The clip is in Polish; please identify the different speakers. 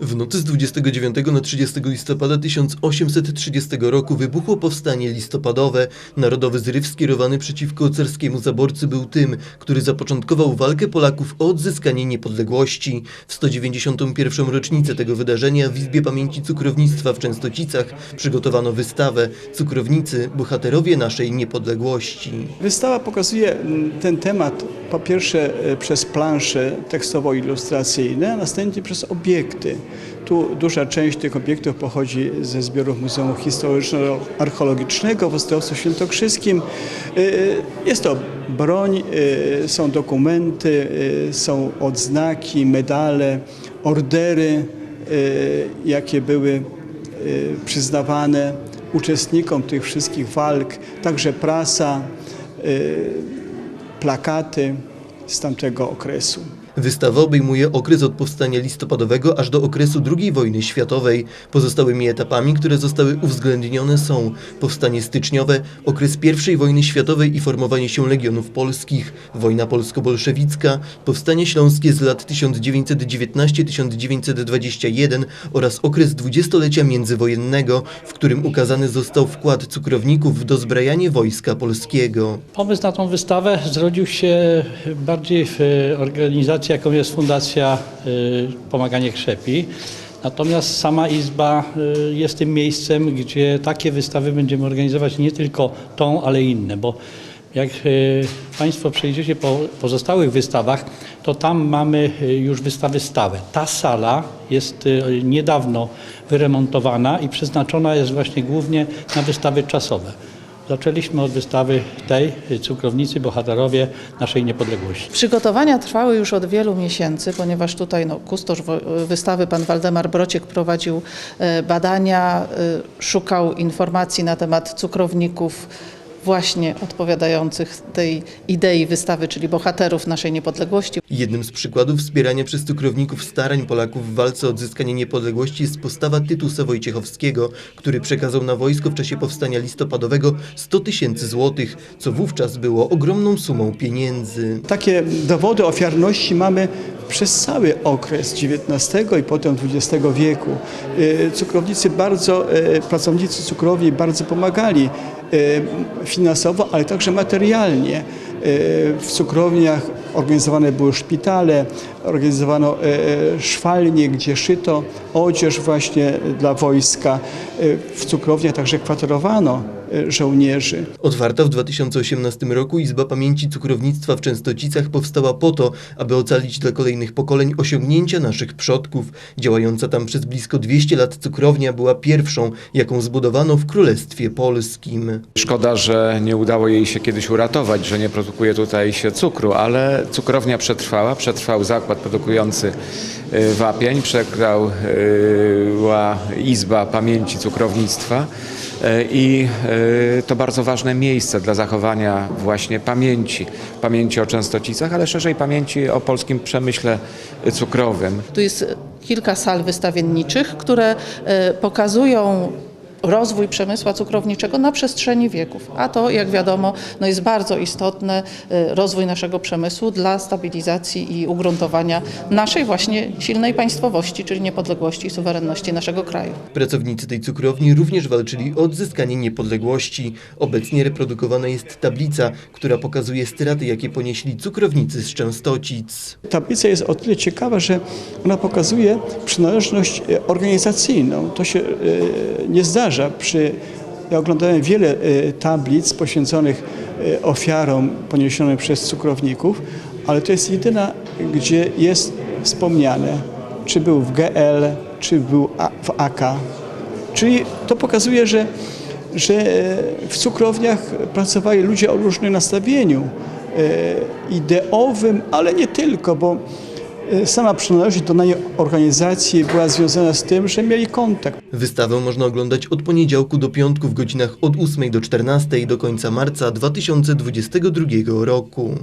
Speaker 1: W nocy z 29 na 30 listopada 1830 roku wybuchło powstanie listopadowe. Narodowy zryw skierowany przeciwko carskiemu zaborcy był tym, który zapoczątkował walkę Polaków o odzyskanie niepodległości. W 191. rocznicę tego wydarzenia w Izbie Pamięci Cukrownictwa w Częstocicach przygotowano wystawę Cukrownicy – bohaterowie naszej niepodległości.
Speaker 2: Wystawa pokazuje ten temat po pierwsze e, przez plansze tekstowo-ilustracyjne, a następnie przez obiekty. Tu duża część tych obiektów pochodzi ze zbiorów Muzeum Historyczno-Archeologicznego w Ostrowcu Świętokrzyskim. E, Jest to broń, e, są dokumenty, są odznaki, medale, ordery, jakie były przyznawane uczestnikom tych wszystkich walk, także prasa, y, plakaty z tamtego okresu.
Speaker 1: Wystawa obejmuje okres od powstania listopadowego aż do okresu II wojny światowej. Pozostałymi etapami, które zostały uwzględnione są powstanie styczniowe, okres I wojny światowej i formowanie się legionów polskich, wojna polsko-bolszewicka, powstanie śląskie z lat 1919-1921 oraz okres dwudziestolecia międzywojennego, w którym ukazany został wkład cukrowników w dozbrajanie wojska polskiego.
Speaker 3: Pomysł na tą wystawę zrodził się bardziej w e, organizacji, jaką jest Fundacja e, Pomaganie Krzepi. Natomiast sama Izba e, jest tym miejscem, gdzie takie wystawy będziemy organizować nie tylko tą, ale inne, bo jak e, Państwo przejdziecie po pozostałych wystawach, to tam mamy już wystawy stałe. Ta sala jest niedawno wyremontowana i przeznaczona jest właśnie głównie na wystawy czasowe. Zaczęliśmy od wystawy tej, y, Cukrownicy, Bohaterowie naszej niepodległości.
Speaker 4: Przygotowania trwały już od wielu miesięcy, ponieważ tutaj no, kustosz wo- wystawy, pan Waldemar Brociek prowadził e, badania, szukał informacji na temat cukrowników właśnie odpowiadających tej idei wystawy, czyli bohaterów naszej niepodległości.
Speaker 1: Jednym z przykładów wspierania przez cukrowników starań Polaków w walce o odzyskanie niepodległości jest postawa Tytusa Wojciechowskiego, który przekazał na wojsko w czasie powstania listopadowego 100 tysięcy złotych, co wówczas było ogromną sumą pieniędzy.
Speaker 2: Takie dowody ofiarności mamy przez cały okres XIX i potem XX wieku. Y, Cukrownicy bardzo, y, pracownicy cukrowni bardzo pomagali y, finansowo, ale także materialnie. W cukrowniach organizowane były szpitale, organizowano szwalnie, gdzie szyto odzież właśnie dla wojska. W cukrowniach także kwaterowano żołnierzy.
Speaker 1: Otwarta w 2018 roku Izba Pamięci Cukrownictwa w Częstocicach powstała po to, aby ocalić dla kolejnych pokoleń osiągnięcia naszych przodków. Działająca tam przez blisko 200 lat cukrownia była pierwszą, jaką zbudowano w Królestwie Polskim.
Speaker 5: Szkoda, że nie udało jej się kiedyś uratować, że nie produkuje tutaj się cukru, ale cukrownia przetrwała, przetrwał zakład produkujący y, wapień, przetrwała Izba Pamięci Cukrownictwa y, i y, to bardzo ważne miejsce dla zachowania właśnie pamięci, pamięci o Częstocicach, ale szerzej pamięci o polskim przemyśle cukrowym.
Speaker 4: Tu jest kilka sal wystawienniczych, które e, pokazują rozwój przemysłu cukrowniczego na przestrzeni wieków. A to, jak wiadomo, no jest bardzo istotny e, rozwój naszego przemysłu dla stabilizacji i ugruntowania naszej właśnie silnej państwowości, czyli niepodległości i suwerenności naszego kraju.
Speaker 1: Pracownicy tej cukrowni również walczyli o odzyskanie niepodległości. Obecnie reprodukowana jest tablica, która pokazuje straty, jakie ponieśli cukrownicy z Częstocic.
Speaker 2: Tablica jest o tyle ciekawa, że ona pokazuje przynależność e, organizacyjną. To się e, nie zdarza przy. Ja oglądałem wiele e, tablic poświęconych e, ofiarom poniesionym przez cukrowników, ale to jest jedyna, gdzie jest wspomniane, czy był w GL, czy był w AK. Czyli to pokazuje, że, że e, w cukrowniach pracowali ludzie o różnym nastawieniu ideowym, ale nie tylko, bo sama przynależność do danej organizacji była związana z tym, że mieli kontakt.
Speaker 1: Wystawę można oglądać od poniedziałku do piątku w godzinach od 8 do 14 do końca marca 2022 roku.